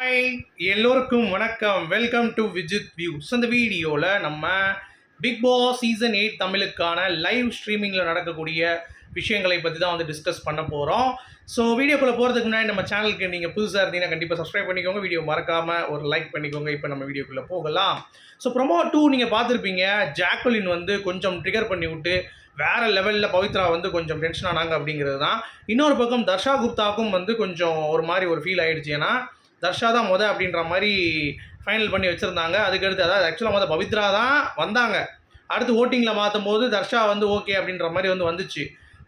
Hi எல்லோருக்கும் வணக்கம். Welcome to Vijith views அந்த வீடியோவில் நம்ம பிக் பாஸ் சீசன் எயிட் தமிழுக்கான லைவ் ஸ்ட்ரீமிங்கில் நடக்கக்கூடிய விஷயங்களை பற்றி தான் வந்து டிஸ்கஸ் பண்ண போகிறோம் ஸோ வீடியோக்குள்ளே போகிறதுக்கு முன்னாடி நம்ம சேனலுக்கு நீங்கள் புதுசாக இருந்தீங்கன்னா கண்டிப்பாக சப்ஸ்கிரைப் பண்ணிக்கோங்க. வீடியோ மறக்காமல் ஒரு லைக் பண்ணிக்கோங்க. இப்போ நம்ம வீடியோக்குள்ளே போகலாம். ஸோ ப்ரொமோ டூ நீங்கள் பார்த்துருப்பீங்க. ஜாக்குலின் வந்து கொஞ்சம் ட்ரிகர் பண்ணி விட்டு வேறு லெவலில் பவித்ரா வந்து கொஞ்சம் டென்ஷன் ஆனாங்க அப்படிங்கிறது தான். இன்னொரு பக்கம் தர்ஷா குப்தாவுக்கும் வந்து கொஞ்சம் ஒரு மாதிரி ஒரு ஃபீல் ஆகிடுச்சு ஏன்னா தர்ஷா தான் முத அப்படின்ற மாதிரி ஃபைனல் பண்ணி வச்சுருந்தாங்க. அதுக்கடுத்து அதாவது ஆக்சுவலாக மொதல் பவித்ரா தான் வந்தாங்க. அடுத்து ஓட்டிங்கில் மாற்றும் போது தர்ஷா வந்து ஓகே அப்படின்ற மாதிரி வந்து வந்துச்சு.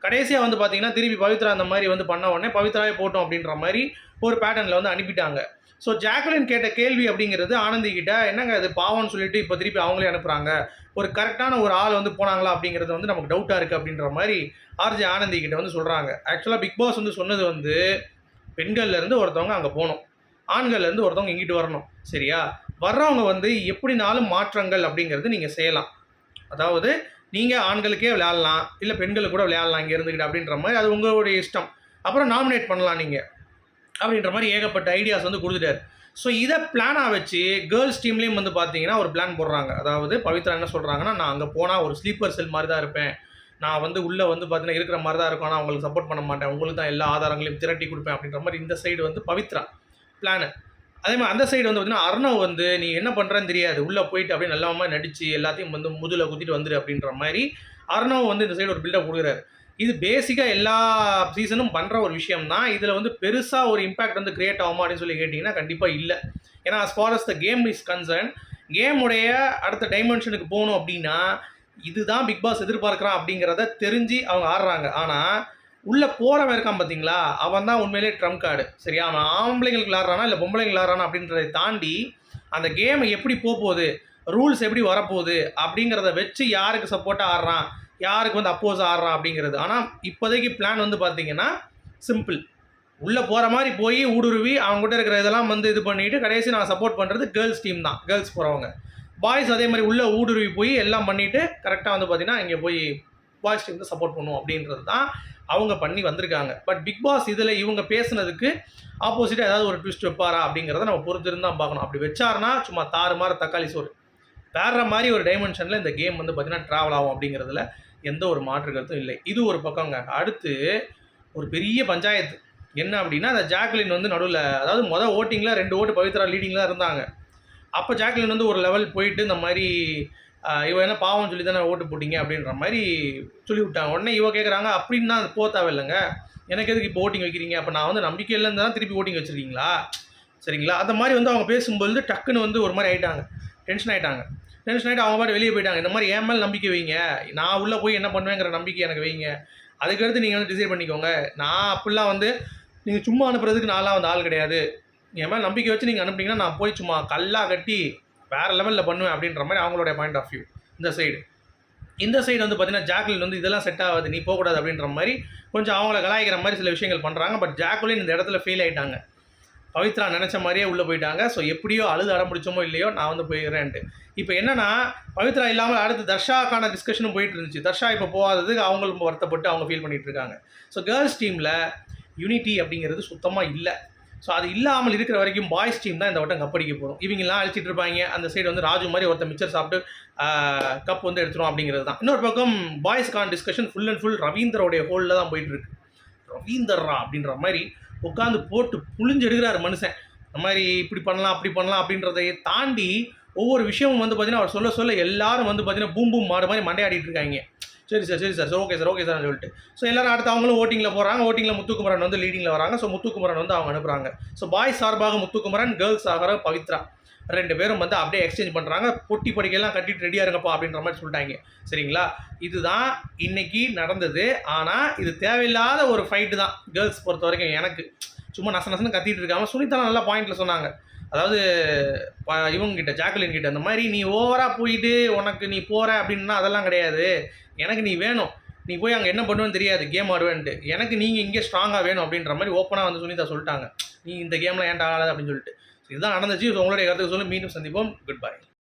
கடைசியாக வந்து பார்த்தீங்கன்னா திருப்பி பவித்ரா அந்த மாதிரி வந்து பண்ண உடனே பவித்ராவே போட்டோம் அப்படின்ற மாதிரி ஒரு பேட்டர்னில் வந்து அனுப்பிட்டாங்க. ஸோ ஜாக்லின் கேட்ட கேள்வி அப்படிங்கிறது ஆனந்தி கிட்ட என்னங்க அது பாவம்னு சொல்லிட்டு இப்போ திருப்பி அவங்களே அனுப்புகிறாங்க ஒரு கரெக்டான ஒரு ஆள் வந்து போனாங்களா? அப்படிங்கிறது வந்து நமக்கு டவுட்டாக இருக்குது அப்படின்ற மாதிரி ஆர்ஜே ஆனந்தி கிட்ட வந்து சொல்கிறாங்க ஆக்சுவலாக பிக் பாஸ் வந்து சொன்னது வந்து பெண்கள்லேருந்து ஒருத்தவங்க அங்கே போகணும் ஆண்கள்லேருந்து ஒருத்தவங்க இங்கிட்டு வரணும் சரியா? வர்றவங்க வந்து எப்படினாலும் மாற்றங்கள் அப்படிங்கிறது நீங்கள் செய்யலாம். அதாவது நீங்கள் ஆண்களுக்கே விளையாடலாம் இல்லை பெண்களுக்கு கூட விளையாடலாம் இங்கே இருந்துக்கிட்டு அப்படின்ற மாதிரி அது உங்களுடைய இஷ்டம். அப்புறம் நாமினேட் பண்ணலாம் நீங்கள் அப்படின்ற மாதிரி ஏகப்பட்ட ஐடியாஸ் வந்து கொடுத்துட்டாரு. ஸோ இதை பிளானாக வச்சு கேர்ள்ஸ் டீம்லேயும் வந்து பார்த்தீங்கன்னா ஒரு பிளான் போடுறாங்க. அதாவது பவித்ரா என்ன சொல்கிறாங்கன்னா நான் அங்கே போனால் ஒரு ஸ்லீப்பர் செல் மாதிரி தான் இருப்பேன். நான் வந்து உள்ளே வந்து பார்த்தீங்கன்னா இருக்கிற மாதிரி தான் இருக்கும். ஆனால் அவங்களுக்கு சப்போர்ட் பண்ண மாட்டேன். உங்களுக்கு தான் எல்லா ஆதாரங்களையும் திரட்டி கொடுப்பேன். அப்படின்ற மாதிரி இந்த சைடு வந்து பவித்ரா. பிளானு அதே மாதிரி அந்த சைடு வந்து பார்த்தீங்கன்னா அர்ணவ் வந்து நீ என்ன பண்ணுறேன்னு தெரியாது. உள்ளே போயிட்டு அப்படியே நல்ல மாதிரி எல்லாத்தையும் வந்து முதுல குத்திட்டு வந்துரு அப்படின்ற மாதிரி அர்ணவ் வந்து இந்த சைடு ஒரு பில்டப் கொடுக்குறாரு. இது பேசிக்காக எல்லா சீசனும் பண்ணுற ஒரு விஷயம் தான். இதில் வந்து பெருசாக ஒரு இம்பாக்ட் வந்து கிரியேட் ஆகுமா அப்படின்னு சொல்லி கேட்டிங்கன்னா கண்டிப்பாக இல்லை. ஏன்னா as far as the game is concern கேமுடைய அடுத்த டைமென்ஷனுக்கு போகணும் அப்படின்னா இதுதான் பிக் பாஸ் எதிர்பார்க்குறான் அப்படிங்கிறத தெரிஞ்சு அவங்க ஆடுறாங்க. ஆனால் உள்ளே போகிறவன் இருக்கான் பார்த்தீங்களா அவன் தான் உண்மையிலே ட்ரம் கார்டு சரியா? அவன் ஆம்பளைங்களுக்கு விளாட்றானா இல்லை பொம்பளைங்க விளாட்றானா அப்படின்றதை தாண்டி அந்த கேமை எப்படி போக போகுது? ரூல்ஸ் எப்படி வரப்போகுது? அப்படிங்கிறத வச்சு யாருக்கு சப்போர்ட்டாக ஆடுறான்? யாருக்கு வந்து அப்போஸ் ஆடுறான் அப்படிங்கிறது. ஆனால் இப்போதைக்கு பிளான் வந்து பார்த்தீங்கன்னா சிம்பிள் உள்ளே போகிற மாதிரி போய் ஊடுருவி அவங்ககிட்ட இருக்கிற இதெல்லாம் வந்து இது பண்ணிவிட்டு கடைசி நான் சப்போர்ட் பண்ணுறது கேர்ள்ஸ் டீம் தான். கேர்ள்ஸ் போகிறவங்க பாய்ஸ் அதே மாதிரி உள்ளே ஊடுருவி போய் எல்லாம் பண்ணிவிட்டு கரெக்டாக வந்து பார்த்தீங்கன்னா இங்கே போய் பாய்ஸ் டீமுக்கு சப்போர்ட் பண்ணுவோம் அப்படின்றது தான் அவங்க பண்ணி வந்திருக்காங்க. பட் பிக் பாஸ் இதில் இவங்க பேசுனதுக்கு ஆப்போசிட்டாக ஏதாவது ஒரு ட்விஸ்ட் வைப்பாரா அப்படிங்கிறத நம்ம பொறுத்திருந்து தான் பார்க்கணும். அப்படி வச்சாருன்னா சும்மா தாறுமாற தக்காளி சோறு. வேற மாதிரி ஒரு டைமென்ஷனில் இந்த கேம் வந்து பார்த்தீங்கன்னா ட்ராவல் ஆகும் அப்படிங்கிறதுல எந்த ஒரு மாற்று கருத்தும் இல்லை. இது ஒரு பக்கங்க. அடுத்து ஒரு பெரிய பஞ்சாயத்து. என்ன அப்படின்னா அந்த ஜாக்லின் வந்து நடுவில் அதாவது மொதல் ஓட்டிங்கில் ரெண்டு ஓட்டு பவித்ரா லீடிங்கில் இருந்தாங்க. அப்போ ஜாக்லின் வந்து ஒரு லெவல் போயிட்டு இந்த மாதிரி இவன் என்ன பாவம் சொல்லி தானே ஓட்டு போட்டீங்க அப்படின்ற மாதிரி சொல்லி விட்டாங்க உடனே இவன் கேட்குறாங்க அப்படின்னு தான் போக தேவையில்லைங்க. எனக்கு எதுக்கு இப்போ ஓட்டிங் வைக்கிறீங்க? அப்போ நான் வந்து நம்பிக்கை இல்லைன்னு தான் திருப்பி ஓட்டிங் வச்சுருக்கீங்களா? சரிங்களா? அந்த மாதிரி வந்து அவங்க பேசும்போது டக்குன்னு வந்து ஒரு மாதிரி ஆகிட்டாங்க டென்ஷன் ஆகிட்டாங்க டென்ஷன் ஆகிட்டு அவங்க பாட்டு வெளியே போயிட்டாங்க. இந்த மாதிரி ஏன் மேலே நம்பிக்கை வைங்க? நான் உள்ளே போய் என்ன பண்ணுவேங்கிற நம்பிக்கை எனக்கு வைங்க. அதுக்கடுத்து நீங்கள் வந்து டிசைட் பண்ணிக்கோங்க. நான் அப்படிலாம் வந்து நீங்கள் சும்மா அனுப்புறதுக்கு நான்லாம் வந்து ஆள் கிடையாது. என் மேலே நம்பிக்கை வச்சு நீங்கள் அனுப்புனீங்கன்னா நான் போய் சும்மா கல்லா கட்டி வேறு லெவலில் பண்ணுவேன் அப்படின்ற மாதிரி அவங்களுடைய பாயிண்ட் ஆஃப் வியூ இந்த சைடு இந்த சைடு வந்து பார்த்தீங்கன்னா ஜாக்லின் வந்து இதெல்லாம் செட் ஆகாது நீ போகக்கூடாது அப்படின்ற மாதிரி கொஞ்சம் அவங்கள கலாய்க்கிற மாதிரி சில விஷயங்கள் பண்ணுறாங்க பட் ஜாக்லின் இந்த இடத்துல ஃபெயில் ஆகிட்டாங்க பவித்ரா நினச்ச மாதிரியே உள்ளே போயிட்டாங்க. ஸோ எப்படியோ அழுது அடம் பிடிச்சோமோ இல்லையோ நான் வந்து போயிடுறேன்ட்டு. இப்போ என்னென்னா பவித்ரா இல்லாமல் அடுத்து தர்ஷாக்கான டிஸ்கஷனும் போயிட்டு இருந்துச்சு. தர்ஷா இப்போ போகாததுக்கு அவங்களும் வருத்தப்பட்டு அவங்க ஃபீல் பண்ணிகிட்டு இருக்காங்க. ஸோ கேர்ள்ஸ் டீமில் யூனிட்டி அப்படிங்கிறது சுத்தமாக இல்லை. ஸோ அது இல்லாமல் இருக்கிற வரைக்கும் பாய்ஸ் டீம் தான் இந்த வட்டம் கப்படிக்க போகிறோம் இவங்கெல்லாம் அழிச்சிட்டு இருப்பாங்க. அந்த சைடு வந்து ராஜு மாதிரி ஒருத்தர் மிச்சர் சாப்பிட்டு கப் வந்து எடுத்துரும் அப்படிங்கிறது தான். இன்னொரு பக்கம் பாய்ஸ்க்கான டிஸ்கஷன் ஃபுல் அண்ட் ஃபுல் ரவீந்தரோடைய ஹோலில் தான் போயிட்டுருக்கு ரவீந்தர்ரா அப்படின்ற மாதிரி உட்காந்து போட்டு புழிஞ்சு மனுஷன். இந்த மாதிரி இப்படி பண்ணலாம் அப்படி பண்ணலாம் அப்படின்றதை தாண்டி ஒவ்வொரு விஷயமும் வந்து பார்த்தீங்கன்னா அவர் சொல்ல சொல்ல எல்லாரும் வந்து பார்த்தீங்கன்னா பூம் பூம் மாடு மாதிரி மண்டையாடிட்டு இருக்காங்க. சரி சார் சரி sir. Okay sir okay sir சொல்லிட்டு. ஸோ எல்லாரும் அடுத்து அவங்களும் ஓட்டிங்கில் போகிறாங்க ஓட்டிங்கில் முத்துக்குமரன் வந்து லீடிங்கில் வராங்க. ஸோ முத்துக்குமரன் வந்து அவங்க அனுப்புகிறாங்க ஸோ பாய்ஸ் சார்பாக முத்துக்குமரன் கேர்ள்ஸ் ஆகிற பவித்ரா. ரெண்டு பேரும் வந்து அப்படியே எக்ஸ்சேஞ்ச் பண்ணுறாங்க பொட்டி படிக்கையெல்லாம் கட்டிட்டு ரெடியாக இருங்கப்பா அப்படின்ற மாதிரி சொல்லிட்டாங்க. சரிங்களா? இதுதான் இன்னைக்கு நடந்தது. ஆனால் இது தேவையில்லாத ஒரு ஃபைட்டு தான். கேர்ள்ஸ் பொறுத்த வரைக்கும் எனக்கு. சும்மா நச நசன்னு கத்திட்டு இருக்காங்க சுனிதா நல்லா பாயிண்ட்ல சொன்னாங்க. அதாவது ப- இவங்க கிட்ட ஜாக்குலின் கிட்ட அந்த மாதிரி நீ ஓவராக போயிட்டு உனக்கு நீ போகிற அப்படின்னா அதெல்லாம் கிடையாது. எனக்கு நீ வேணும். நீ போய் அங்கே என்ன பண்ணுவேன்னு தெரியாது. கேம் ஆடுவேன்ட்டு. எனக்கு நீங்கள் இங்கே ஸ்ட்ராங்காக வேணும் அப்படின்ற மாதிரி ஓப்பனாக வந்து சுனிதா சொல்லிட்டாங்க. நீ இந்த கேமில் ஏன்டா ஆகாது அப்படின்னு சொல்லிட்டு. இதுதான் நடந்துச்சு. உங்களுடைய கருத்துக்கு சொல்லி மீண்டும் சந்திப்போம். Good bye